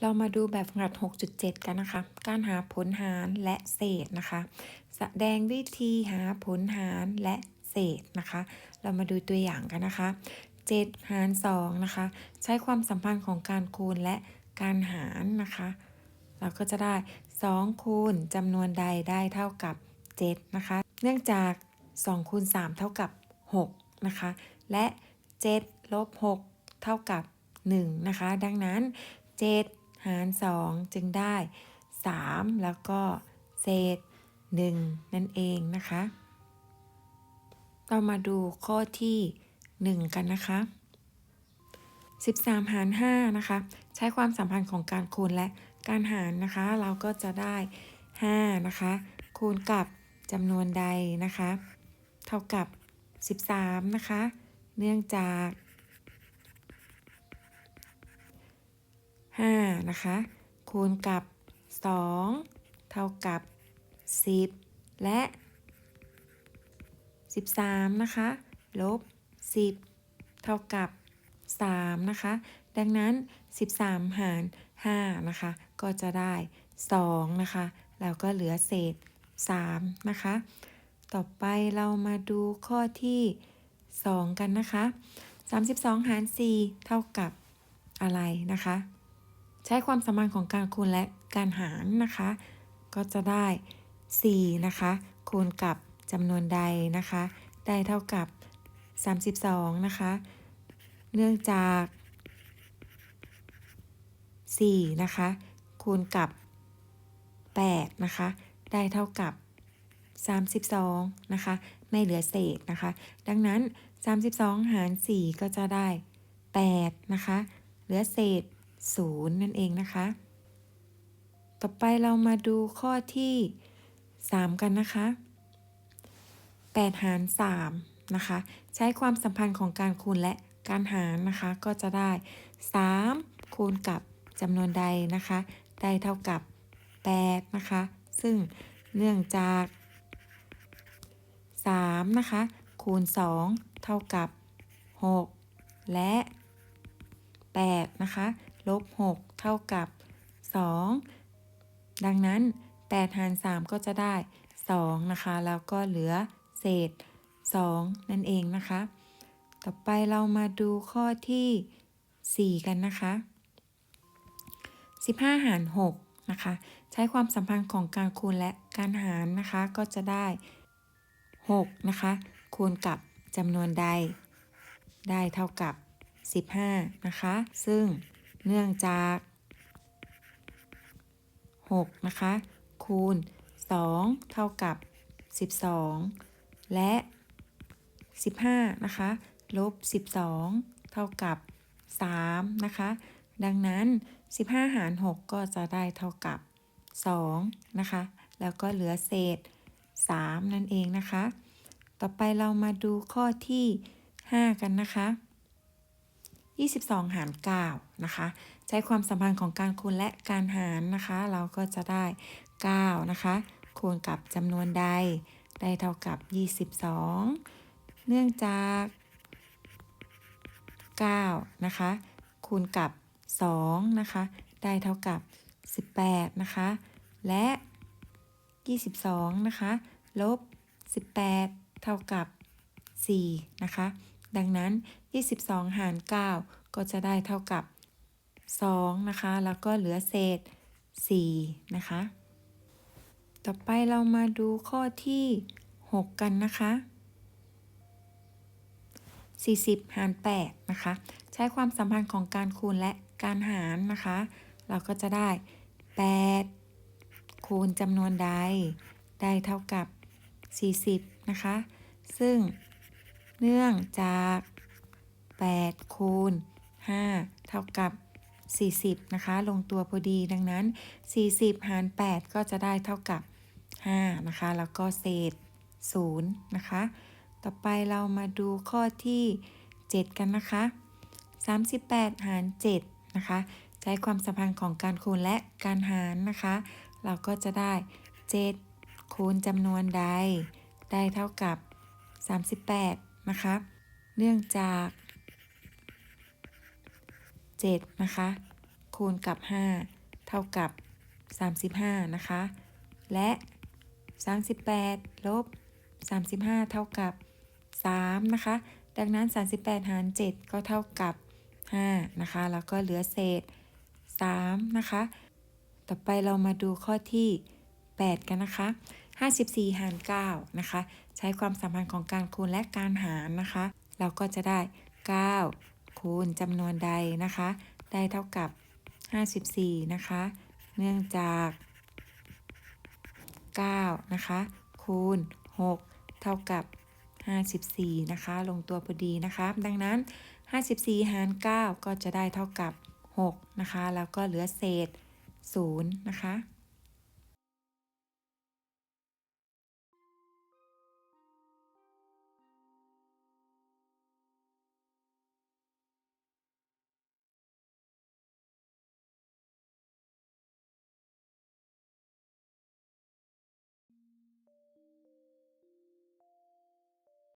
เรามาดูแบบฝึกหัด 6.7 กันนะคะ การหาผลหารและเศษนะคะ แสดงวิธีหาผลหารและเศษนะคะ เรามาดูตัวอย่างกันนะคะ 7 หาร 2 นะคะ ใช้ความสัมพันธ์ของการคูณและการหารนะคะ เราก็จะได้ 2 คูณจำนวนใดได้เท่ากับ 7 นะคะ เนื่องจาก 2 คูณ 3 เท่ากับ 6 นะคะ และ 7 ลบ 6 เท่ากับ 1 นะคะ ดังนั้น 7 หาร 2 จึงได้ 3 แล้วก็เศษ 1 นั่นเองนะคะ เรามาดูข้อที่ 1 กันนะคะ 13 หาร 5 นะคะ ใช้ความสัมพันธ์ของการคูณและการหารนะคะ เราก็จะได้ 5 นะคะ คูณกับจำนวนใดนะคะ เท่ากับ 13 นะคะ เนื่องจาก 5 นะคะ คูณกับ 2 เท่ากับ 10 และ 13 นะคะ ลบ 10 เท่ากับ 3 นะคะ ดังนั้น 13 หาร 5 นะคะ ก็จะได้ 2 นะคะ แล้วก็เหลือเศษ 3 นะคะ ต่อไปเรามาดูข้อที่ 2 กันนะคะ 32 หาร 4 เท่ากับอะไรนะคะ ใช้ความสมพันของการคูณและการหารนะคะ ก็จะได้ 4 นะคะ คูณกับจำนวนใดนะคะ ได้เท่ากับ 32 นะคะ เนื่องจาก 4 นะคะ คูณกับ 8 นะคะ ได้เท่ากับ 32 นะคะ ไม่เหลือเศษนะคะ ดังนั้น 32 หาร 4 ก็จะได้ 8 นะคะ เหลือเศษ 0 นั่นเองนะคะ ต่อไปเรามาดูข้อที่ 3 กันนะคะ 8 หาร 3 นะคะ ใช้ความสัมพันธ์ของการคูณและการหารนะคะ ก็จะได้ 3 คูณกับจำนวนใดนะคะ ได้เท่ากับ 8 นะคะ ซึ่งเนื่องจาก 3 นะคะ คูณ 2 เท่ากับ 6 และ 8 นะคะ ลบ 6 เท่ากับ 2 ดังนั้น 8 หาร 3 ก็จะได้ 2 นะคะ แล้วก็เหลือเศษ 2 นั่นเองนะคะ ต่อไปเรามาดูข้อที่ 4 กันนะคะ 15 หาร 6 นะคะ ใช้ความสัมพันธ์ของการคูณและการหารนะคะ ก็จะได้ 6 นะคะ คูณกับจำนวนใด ได้เท่ากับ 15 นะคะ ซึ่ง เนื่องจาก 6 นะคะ คูณ 2 เท่ากับ 12 และ 15 นะคะ ลบ 12 เท่ากับ 3 นะคะ ดังนั้น 15 หาร 6 ก็จะได้เท่ากับ 2 นะคะ แล้วก็เหลือเศษ 3 นั่นเองนะคะ ต่อไปเรามาดูข้อที่ 5 กันนะคะ 22 หาร 9 นะคะ ใช้ความสัมพันธ์ของการคูณและการหารนะคะ เราก็จะได้ 9 นะคะ คูณกับจำนวนใด ได้เท่ากับ 22 เนื่องจาก 9 นะคะ คูณกับ 2 นะคะ ได้เท่ากับ 18 นะคะ และ 22 นะคะ ลบ 18 เท่ากับ 4 นะคะ ดังนั้น 22 หาร 9 ก็จะได้เท่ากับ 2 นะคะ แล้วก็เหลือเศษ 4 นะคะ ต่อไปเรามาดูข้อที่ 6 กันนะคะ 40 หาร 8 นะคะ ใช้ความสัมพันธ์ของการคูณและการหารนะคะ เราก็จะได้ 8 คูณจำนวนใด ได้เท่ากับ 40 นะคะ ซึ่ง เนื่องจาก8คูณ5เท่ากับ 40 นะคะ ลงตัวพอดีดังนั้น 40 หาร 8 ก็จะได้เท่ากับ 5 นะคะ แล้วก็เศษ 0 นะคะ ต่อไปเรามาดูข้อที่ 7 กันนะคะ 38 หาร 7 นะคะ ใช้ความสัมพันธ์ของการคูณและการหารนะคะ เราก็จะได้ 7 คูณจำนวนใด ได้เท่ากับ 38 นะคะ เนื่องจาก 7 นะคะ คูณกับ 5 เท่ากับ 35 นะคะ และ 38 ลบ 35 เท่ากับ 3 นะคะ ดังนั้น 38 หาร 7 ก็เท่ากับ 5 นะคะ แล้วก็เหลือเศษ 3 นะคะ ต่อไปเรามาดูข้อที่ 8 กันนะคะ 54 หาร 9 นะคะ ใช้ความสัมพันธ์ของการคูณและการหารนะคะ เราก็จะได้ 9 คูณจำนวนใดนะคะ ได้เท่ากับ 54 นะคะ เนื่องจาก 9 นะคะ คูณ 6 เท่ากับ 54 นะคะ ลงตัวพอดีนะคะ ดังนั้น 54 หาร 9 ก็จะได้เท่ากับ 6 นะคะ แล้วก็เหลือเศษ 0 นะคะ